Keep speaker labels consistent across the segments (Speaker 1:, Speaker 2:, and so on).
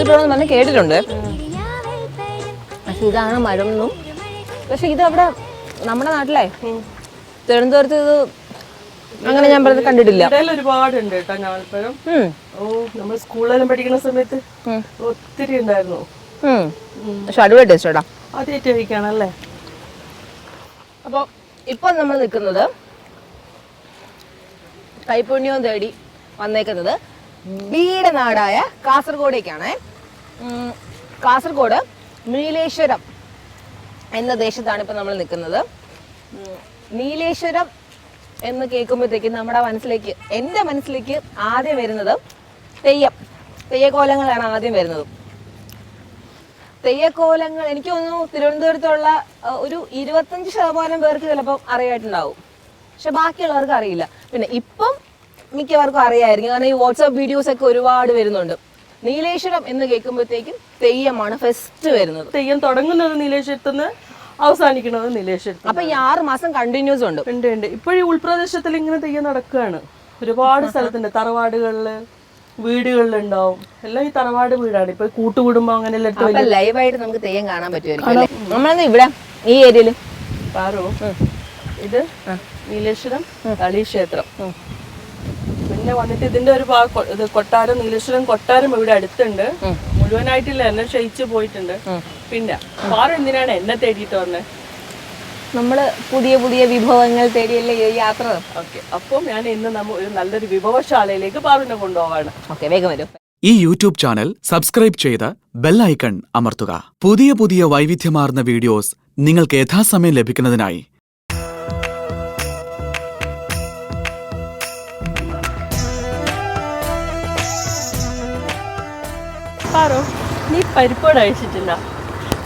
Speaker 1: എന്ന് പറഞ്ഞ് കേട്ടിട്ടുണ്ട്. പക്ഷെ ഇതാണ് മരുന്നും. പക്ഷെ ഇത് അവിടെ നമ്മുടെ നാട്ടിലെ തിരുവനന്തപുരത്ത് ഇത് അങ്ങനെ ഞാൻ പറഞ്ഞത് കണ്ടിട്ടില്ല.
Speaker 2: ഒരുപാടുണ്ട് കേട്ടോ ഞാവൽപ്പഴം
Speaker 1: ഉം.
Speaker 2: ഓ നമ്മൾ സ്കൂളിലെല്ലാം പഠിക്കുന്ന സമയത്ത് ഒത്തിരി ഉണ്ടായിരുന്നു.
Speaker 1: പക്ഷെ അടിപൊളി ടേസ്റ്റ് കേട്ടോ
Speaker 2: ആദ്യമായിട്ട് കഴിക്കാണല്ലേ?
Speaker 1: അപ്പോൾ ഇപ്പോൾ നമ്മൾ നിൽക്കുന്നത് കൈപുണ്യവും തേടി വന്നേക്കുന്നത് ബീയുടെ നാടായ കാസർഗോഡേക്കാണ്. കാസർഗോഡ് നീലേശ്വരം എന്ന ദേശത്താണ് ഇപ്പം നമ്മൾ നിൽക്കുന്നത്. നീലേശ്വരം എന്ന് കേൾക്കുമ്പോഴത്തേക്കും നമ്മുടെ മനസ്സിലേക്ക് എന്റെ മനസ്സിലേക്ക് ആദ്യം വരുന്നത് തെയ്യം. തെയ്യക്കോലങ്ങളാണ് ആദ്യം വരുന്നത്. തെയ്യക്കോലങ്ങൾ എനിക്ക് തോന്നുന്നു തിരുവനന്തപുരത്തുള്ള ഒരു ഇരുപത്തഞ്ച് ശതമാനം പേർക്ക് ചിലപ്പോൾ അറിയായിട്ടുണ്ടാവും. പക്ഷെ ബാക്കിയുള്ളവർക്ക് അറിയില്ല. പിന്നെ ഇപ്പം മിക്കവർക്കും അറിയായിരിക്കും. കാരണം ഈ വാട്സാപ്പ് വീഡിയോസ് ഒക്കെ ഒരുപാട് വരുന്നുണ്ട്. നീലേശ്വരം എന്ന് കേൾക്കുമ്പോഴത്തേക്കും തെയ്യമാണ് ഫസ്റ്റ് വരുന്നത്.
Speaker 2: തെയ്യം തുടങ്ങുന്നത് നീലേശ്വരത്തുനിന്ന് അവസാനിക്കുന്നത് നീലേശ്വരത്ത്
Speaker 1: അപ്പൊ ഈ ആറ് മാസം കണ്ടിന്യൂസ് ഉണ്ട്.
Speaker 2: ഉണ്ട് ഉണ്ട്. ഇപ്പോഴും ഉൾപ്രദേശത്തിൽ ഇങ്ങനെ തെയ്യം നടക്കുകയാണ്. ഒരുപാട് സ്ഥലത്തുണ്ട്. തറവാടുകളിൽ വീടുകളിലുണ്ടാവും എല്ലാം ഈ തറവാട് വീടാണ്. ഇപ്പൊ കൂട്ടുകുടുംബം അങ്ങനെ
Speaker 1: ലൈവായിട്ട് നമുക്ക് തെയ്യം കാണാൻ പറ്റുമായിരിക്കും നമ്മളെന്ന് ഇവിടെ ഈ ഏരിയയിൽ?
Speaker 2: പാറോ. ഇത് നീലേശ്വരം കളി ക്ഷേത്രം പിന്നെ വന്നിട്ട് ഇതിന്റെ ഒരു ഇത് കൊട്ടാരം നീലേശ്വരം കൊട്ടാരം ഇവിടെ അടുത്തുണ്ട്. മുഴുവനായിട്ടില്ല എന്നെ ക്ഷയിച്ചു പോയിട്ടുണ്ട്. പിന്നെ പാറ എന്തിനാണ് എന്നെ തേടിയിട്ട് വന്നത്
Speaker 1: നമ്മൾ പുതിയ പുതിയ വിഭവങ്ങൾ തേടിയല്ലേ ഈ യാത്ര?
Speaker 2: ഓക്കെ അപ്പം ഞാൻ ഇന്ന് നമ്മ ഒരു നല്ലൊരു വിഭവശാലയിലേക്ക് പാറുവിനെ കൊണ്ടുപോവാണ്.
Speaker 1: ഓക്കെ വേഗം വരും.
Speaker 3: ഈ യൂട്യൂബ് ചാനൽ സബ്സ്ക്രൈബ് ചെയ്ത് ബെൽ ഐക്കൺ അമർത്തുക. പുതിയ പുതിയ വൈവിധ്യമാർന്ന വീഡിയോസ് നിങ്ങൾക്ക് യഥാസമയം ലഭിക്കുന്നതിനായി
Speaker 2: പാറോ? നീ പരിപ്പോട് അയച്ചിട്ടില്ല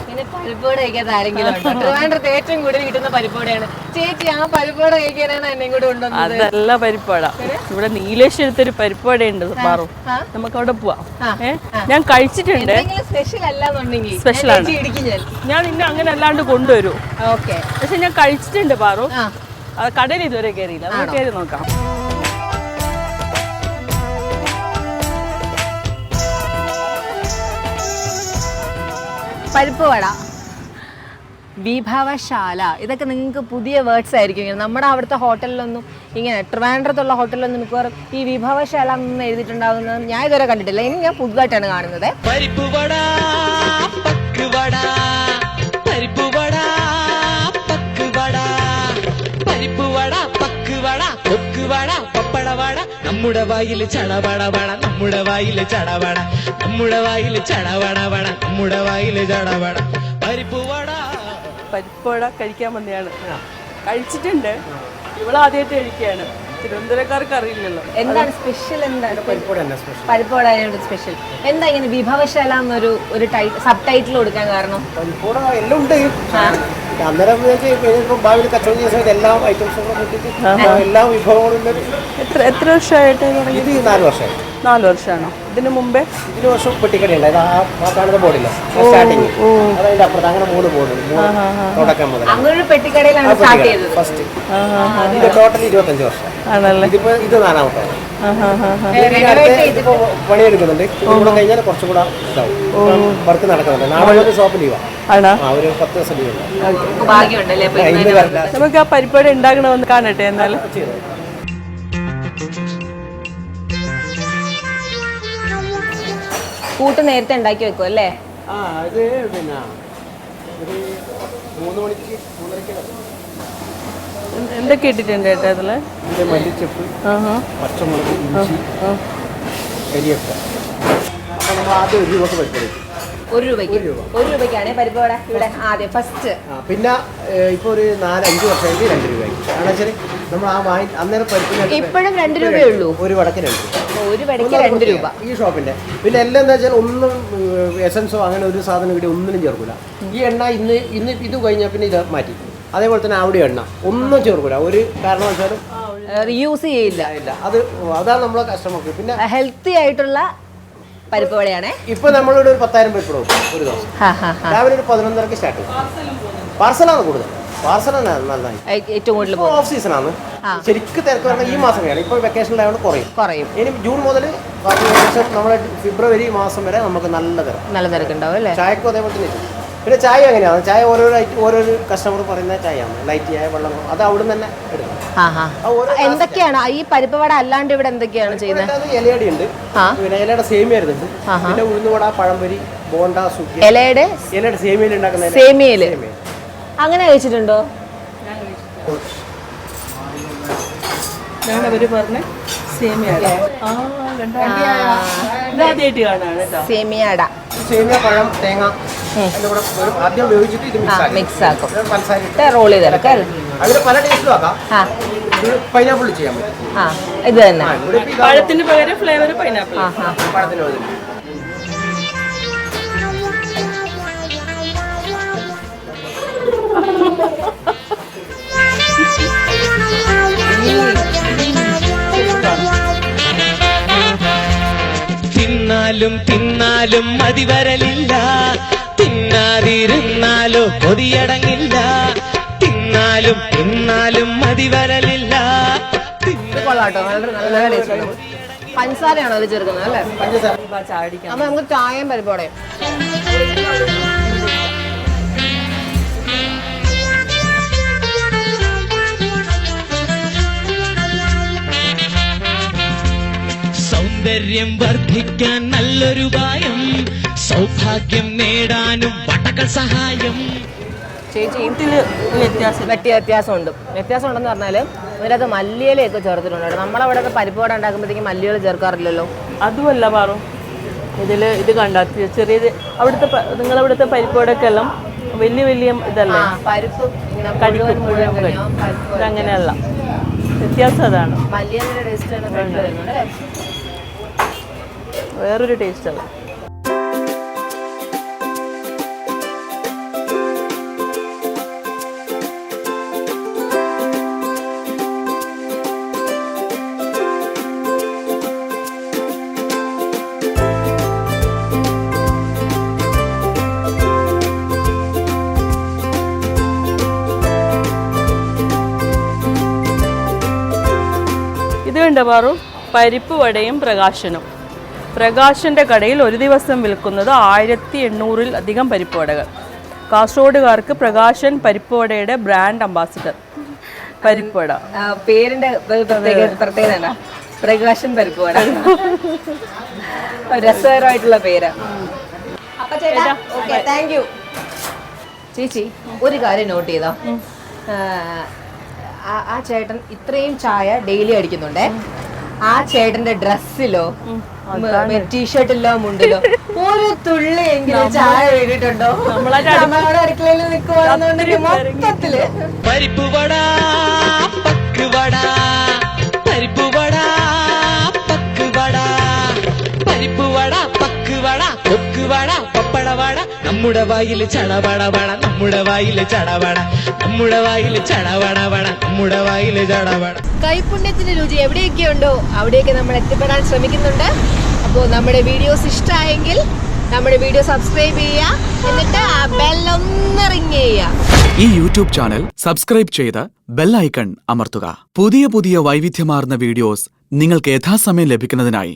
Speaker 1: പിന്നെ പരിപ്പോട് കഴിക്കാത്ത ആരെങ്കിലും ഉണ്ടോ? ട്രിവാൻഡ്രത്ത് ഏറ്റവും കൂടുതൽ കിട്ടുന്ന പരിപ്പോടെയാണ് ചേച്ചി ആ പരിപ്പോട് കഴിക്കാനാണ് എന്നെ കൂടെ കൊണ്ടുവന്നത്.
Speaker 2: അതല്ല പരിപ്പാട ഇവിടെ നീലേശ്വരത്ത് ഒരു പരിപ്പാടയുണ്ട് പാറു
Speaker 1: ആ.
Speaker 2: നമുക്ക് അവിടെ പോവാം.
Speaker 1: ആ,
Speaker 2: ഏ? ഞാൻ കഴിച്ചിട്ടുണ്ട്.
Speaker 1: എന്തെങ്കിലും സ്പെഷ്യൽ അല്ലാന്നുണ്ടെങ്കിൽ
Speaker 2: Special
Speaker 1: ഞാൻ
Speaker 2: ആണ്.
Speaker 1: ചേച്ചി ഇടിക്കും ഞാൻ.
Speaker 2: ഞാൻ നിന്നെ അങ്ങനെ അല്ലാണ്ട് കൊണ്ടുവരൂ.
Speaker 1: ഓക്കെ.
Speaker 2: പക്ഷെ ഞാൻ കഴിച്ചിട്ടുണ്ട് പാറു
Speaker 1: ആ.
Speaker 2: അത് കടയിൽ ഇതുവരെ കയറിയില്ല. നമുക്ക് കയറി നോക്കാം.
Speaker 1: പരിപ്പ് വട. വിഭവശാല. ഇതൊക്കെ നിങ്ങൾക്ക് പുതിയ വേർഡ്സ് ആയിരിക്കും. ഇങ്ങനെ നമ്മുടെ അവിടുത്തെ ഹോട്ടലിലൊന്നും ഇങ്ങനെ ട്രിവാൻഡ്രത്തുള്ള ഹോട്ടലിലൊന്നും മിക്കവാറും ഈ വിഭവശാല എന്ന് എഴുതിയിട്ടുണ്ടാകുന്നത് ഞാൻ ഇതുവരെ കണ്ടിട്ടില്ല. ഇനി ഞാൻ പുതുതായിട്ടാണ് കാണുന്നത്.
Speaker 4: പരിപ്പ് വട. നമ്മുടെ വായിൽ ചടവട വട നമ്മുടെ വായിൽ ചടവട നമ്മുടെ വായിൽ ചടവട വട നമ്മുടെ വായിൽ ചടവട പരിപ്പ് വട.
Speaker 2: പരിപ്പ് പരിപ്പുവട കഴിക്കാൻ വന്നതാണ് കഴിച്ചിട്ടുണ്ട്. ഇവിടെ ആദ്യമായിട്ട് കഴിക്കുകയാണ്. തിരുവനന്തപുരക്കാർക്ക് അറിയില്ലല്ലോ.
Speaker 1: എന്താണ് സ്പെഷ്യൽ എന്താണ്? പരിപ്പ് വട സ്പെഷ്യൽ എന്താ ഇങ്ങനെ വിഭവശാല എന്നൊരു ഒരു സബ് ടൈറ്റിൽ കൊടുക്കാൻ കാരണം?
Speaker 5: പരിപ്പൂട എല്ലാം ഉണ്ട്. അന്നേരം ഇപ്പൊ ഭാവിയിൽ കച്ചവടം ചെയ്യുന്ന എല്ലാ ഐറ്റംസും എല്ലാ വിഭവങ്ങളും
Speaker 2: എത്ര എത്ര വർഷമായിട്ട്
Speaker 5: ഇത് നാല് വർഷമായി
Speaker 2: നാല് വർഷമാണോ? ഇതിനു മുമ്പേ?
Speaker 5: ഇതിന് വർഷം പെട്ടിക്കടയുണ്ട് കാണുന്ന ബോർഡില്ല? സ്റ്റാർട്ടിങ്. അപ്പുറത്ത് അങ്ങനെ മൂന്ന് ബോർഡ് മൂന്ന് തുടക്കം മുതൽ.
Speaker 1: അങ്ങനെ പെട്ടിക്കടയിലാണ് സ്റ്റാർട്ട് ചെയ്തത്.
Speaker 5: ഫസ്റ്റ് ഇത് ടോട്ടൽ ഇരുപത്തഞ്ച് വർഷം.
Speaker 2: ആണല്ലേ?
Speaker 5: ഇതിപ്പോ ഇത് നാലാമത്തെ പണിയെടുക്കുന്നുണ്ട്. കൂടെ കഴിഞ്ഞാൽ കുറച്ചും കൂടെ ഇതാവും. വർക്ക് നടക്കുന്നുണ്ട്. നാളെ ഷോപ്പ് ലീവാ ഒരു പത്ത് ദിവസം ലീവ്
Speaker 2: നമുക്ക് ആ പരിപാടി ഉണ്ടാകണമെന്ന് കാണട്ടെ എന്നാലും.
Speaker 1: കൂട്ട് നേരത്തെ ഉണ്ടാക്കി വെക്കും അല്ലേ?
Speaker 5: ആ ഇത് പിന്നെ ഒരു മൂന്ന് മണിക്ക് മൂന്നരക്ക്
Speaker 2: എന്തൊക്കെ ഇട്ടിട്ടുണ്ട് ചേട്ടാ
Speaker 5: അതിൽ? മല്ലിച്ചപ്പ്
Speaker 2: ആഹാ.
Speaker 5: പച്ചമുളക് ഇഞ്ചി നമ്മൾ ആദ്യം ഒരു
Speaker 1: രൂപയ്ക്ക്? ഒരു രൂപയ്ക്കാണ് പരിപ്പ് വട ഇവിടെ ആദ്യം ഫസ്റ്റ്.
Speaker 5: പിന്നെ ഇപ്പൊ ഒരു നാല് അഞ്ച് രണ്ട് രൂപയ്ക്ക് കാരണം വെച്ചാൽ നമ്മൾ ആ വാങ്ങി അന്നേരം പരിപ്പിന്
Speaker 1: ഇപ്പോഴും രണ്ട് രൂപയേ ഉള്ളൂ.
Speaker 5: ഒരു വടക്ക് രണ്ട്. രൂപ
Speaker 1: ഒരു വടയ്ക്ക് രണ്ട് രൂപ.
Speaker 5: ഈ ഷോപ്പിന്റെ. പിന്നെ എല്ലാം എന്താ വെച്ചാൽ ഒന്നും എസൻസോ അങ്ങനെ ഒരു സാധനം ഇവിടെ ഒന്നിനും ചേർക്കില്ല ഈ എണ്ണ ഇന്ന് ഇന്ന് ഇത് കഴിഞ്ഞാൽ പിന്നെ ഇത് മാറ്റി. അതേപോലെ തന്നെ അവിടെ എണ്ണ ഒന്നും ചേർക്കില്ല ഒരു കാരണവശാലും
Speaker 1: റീയൂസ് ചെയ്യില്ല.
Speaker 5: ഇല്ല. അത് അതാണ് നമ്മളെ കസ്റ്റമർക്ക് പിന്നെ
Speaker 1: ഹെൽത്തി ആയിട്ടുള്ള പരിപ്പ് വടയാണേ.
Speaker 5: ഇപ്പൊ നമ്മളിവിടെ ഒരു പത്തായിരം പരിപ്പ് ഒരു ദിവസം. രാവിലെ ഒരു പതിനൊന്നരക്ക് സ്റ്റാർട്ട് ചെയ്യും. പാർസലാണ് കൂടുതൽ.
Speaker 1: ഏറ്റവും കൂടുതൽ
Speaker 5: ഓഫ് സീസൺ ആണ്. ശരിക്കും തിരക്ക് പറഞ്ഞാൽ ഈ മാസം വേണം. ഇപ്പോൾ വെക്കേഷനിലായതുകൊണ്ട് കുറയും.
Speaker 1: കുറയും.
Speaker 5: ഇനി ജൂൺ മുതൽ ഏകദേശം നമ്മുടെ ഫെബ്രുവരി മാസം വരെ നമുക്ക് നല്ല തിരക്ക്
Speaker 1: നല്ല തിരക്കുണ്ടാവും അല്ലേ?
Speaker 5: ചായക്കും അതേപോലെ തന്നെ. പിന്നെ ചായ എങ്ങനെയാണ്? ചായ ഓരോരോ ഓരോ കസ്റ്റമർ പറയുന്ന ചായയാണ്. ലൈറ്റ് ചായ വെള്ളം അത് അവിടെ തന്നെ എടുക്കും.
Speaker 1: എന്തൊക്കെയാണ്? ഈ പരിപ്പ് വട അല്ലാണ്ട് ഇവിടെ എന്തൊക്കെയാണ് ചെയ്യുന്നത്?
Speaker 5: ഇലയടി ഉണ്ട്. പിന്നെ ഇലയുടെ സേമിയ വരുന്നുണ്ട്. പിന്നെ ഉഴുന്നുവട പഴംപൊരി ബോണ്ട സുഖി
Speaker 1: ഇലയുടെ
Speaker 5: ഇലയുടെ സേമിയയിൽ ഉണ്ടാക്കുന്ന ഇല-
Speaker 1: സേമിയയിൽ.
Speaker 5: സേമിയ.
Speaker 1: അങ്ങനെ കഴിച്ചിട്ടുണ്ടോ?
Speaker 2: ഞാൻ അവർ പറഞ്ഞ
Speaker 1: സേമിയട
Speaker 5: സേമിയ പഴം തേങ്ങ മിക്സ് ആക്കും. ഇത്
Speaker 1: റോൾ ചെയ്തെടുക്കാം. അല്ലേ
Speaker 5: അതിൽ പല ടേസ്റ്റിലും ആക്കാം. ഇത് പൈനാപ്പിൾ ചെയ്യാൻ പറ്റും.
Speaker 1: ഇത് തന്നെ.
Speaker 2: പഴത്തിന് പകരം ഫ്ലേവർ പൈനാപ്പിൾ
Speaker 5: പഴത്തിന് പകരം.
Speaker 4: തിന്നാലും മതി വരലില്ല തിന്നാതിരുന്നാലോ കൊതിയടങ്ങില്ല. തിന്നാലും തിന്നാലും മതി
Speaker 1: വരലില്ല കൊള്ളാട്ടോ. നല്ല നല്ല ടേസ്റ്റ് പഞ്ചസാരയാണോ അത് ചേർക്കുന്നത് അല്ലേ?
Speaker 5: പഞ്ചസാര.
Speaker 2: ചാടിക്കാം
Speaker 1: അപ്പൊ നമുക്ക് ചായയും പരിപ്പോടെയും
Speaker 4: സൗന്ദര്യം വർദ്ധിക്കാൻ നല്ലൊരു ഉപായം. സൗഭാഗ്യം നേടാനും വടകൾ സഹായം.
Speaker 1: ചേച്ചി
Speaker 2: ഇതിൽ വ്യത്യാസം
Speaker 1: പറ്റിയ വ്യത്യാസമുണ്ട്. വ്യത്യാസം ഉണ്ടെന്ന് പറഞ്ഞാൽ ഇതിനകത്ത് മല്ലിയിലയൊക്കെ ചേർത്തിട്ടുണ്ട്. നമ്മളവിടെ പരിപ്പ് വട ഉണ്ടാക്കുമ്പോഴത്തേക്കും മല്ലികൾ ചേർക്കാറില്ലല്ലോ.
Speaker 2: അതുമല്ല പാറു. ഇതിൽ ഇത് കണ്ട ചെറിയ അവിടുത്തെ നിങ്ങളവിടുത്തെ പരിപ്പോടൊക്കെ എല്ലാം വലിയ വലിയ ഇതല്ലേ?
Speaker 1: പരിപ്പ്
Speaker 2: കഴിക്കും
Speaker 1: മുഴുവൻ.
Speaker 2: കഴിക്കും ഇതങ്ങനെയല്ല. വ്യത്യാസം അതാണ്.
Speaker 1: മല്ലിയുടെ ടേസ്റ്റ് ആണ് ഫ്രണ്ട് വരുന്നത് അല്ലേ?
Speaker 2: വേറൊരു ടേസ്റ്റ് അല്ല ഇത് കണ്ട പരിപ്പ് വടയും പ്രകാശനും. പ്രകാശന്റെ കടയിൽ ഒരു ദിവസം വിൽക്കുന്നത് ആയിരത്തി എണ്ണൂറിൽ അധികം പരിപ്പ് വടകൾ കാസർഗോഡുകാർക്ക് പ്രകാശൻ പരിപ്പ് വടയുടെ ബ്രാൻഡ് അംബാസിഡർ പരിപ്പ് വട
Speaker 1: പേരിന്റെ പ്രത്യേകത? പ്രകാശൻ പരിപ്പ് വട രസകരമായിട്ടുള്ള പേര്. താങ്ക് യു ചേച്ചി ഒരു കാര്യം നോട്ട് ചെയ്തോ? ആ ചേട്ടൻ ഇത്രയും ചായ ഡെയിലി അടിക്കുന്നുണ്ടേ. ആ ചേട്ടന്റെ ഡ്രസ്സിലോ ടീഷർട്ടിലോ മുണ്ടിലോ ഒരു തുള്ളി എങ്കിലും ചായ വീണിട്ടുണ്ടോ നമ്മളവിടെ അടുക്കളയിൽ നിൽക്കുവാണെന്നുണ്ടെങ്കിൽ മൊത്തത്തിൽ.
Speaker 4: പരിപ്പ് വട പക്ക് പപ്പടവാട നമ്മുടെ വായിൽ ചടവടവട നമ്മുടെ വായിൽ ചടവട നമ്മുടെ വായിൽ ചടവടവട നമ്മുടെ വായിൽ ചടവട
Speaker 1: കൈപുണ്യത്തിന്റെ രുചി എവിടെയൊക്കെ ഉണ്ടോ അവിടെയൊക്കെ നമ്മൾ എത്തിപ്പെടാൻ ശ്രമിക്കുന്നുണ്ട്. അപ്പോൾ നമ്മുടെ വീഡിയോസ് ഇഷ്ടമായെങ്കിൽ നമ്മുടെ വീഡിയോ സബ്സ്ക്രൈബ് ചെയ്യുക എന്നിട്ട് ആ ബെല്ലൊന്ന് റിങ് ചെയ്യുക.
Speaker 3: ഈ യൂട്യൂബ് ചാനൽ സബ്സ്ക്രൈബ് ചെയ്ത് ബെല്ലൈക്കൺ അമർത്തുക. പുതിയ പുതിയ വൈവിധ്യമാർന്ന വീഡിയോസ് നിങ്ങൾക്ക് യഥാസമയം ലഭിക്കുന്നതിനായി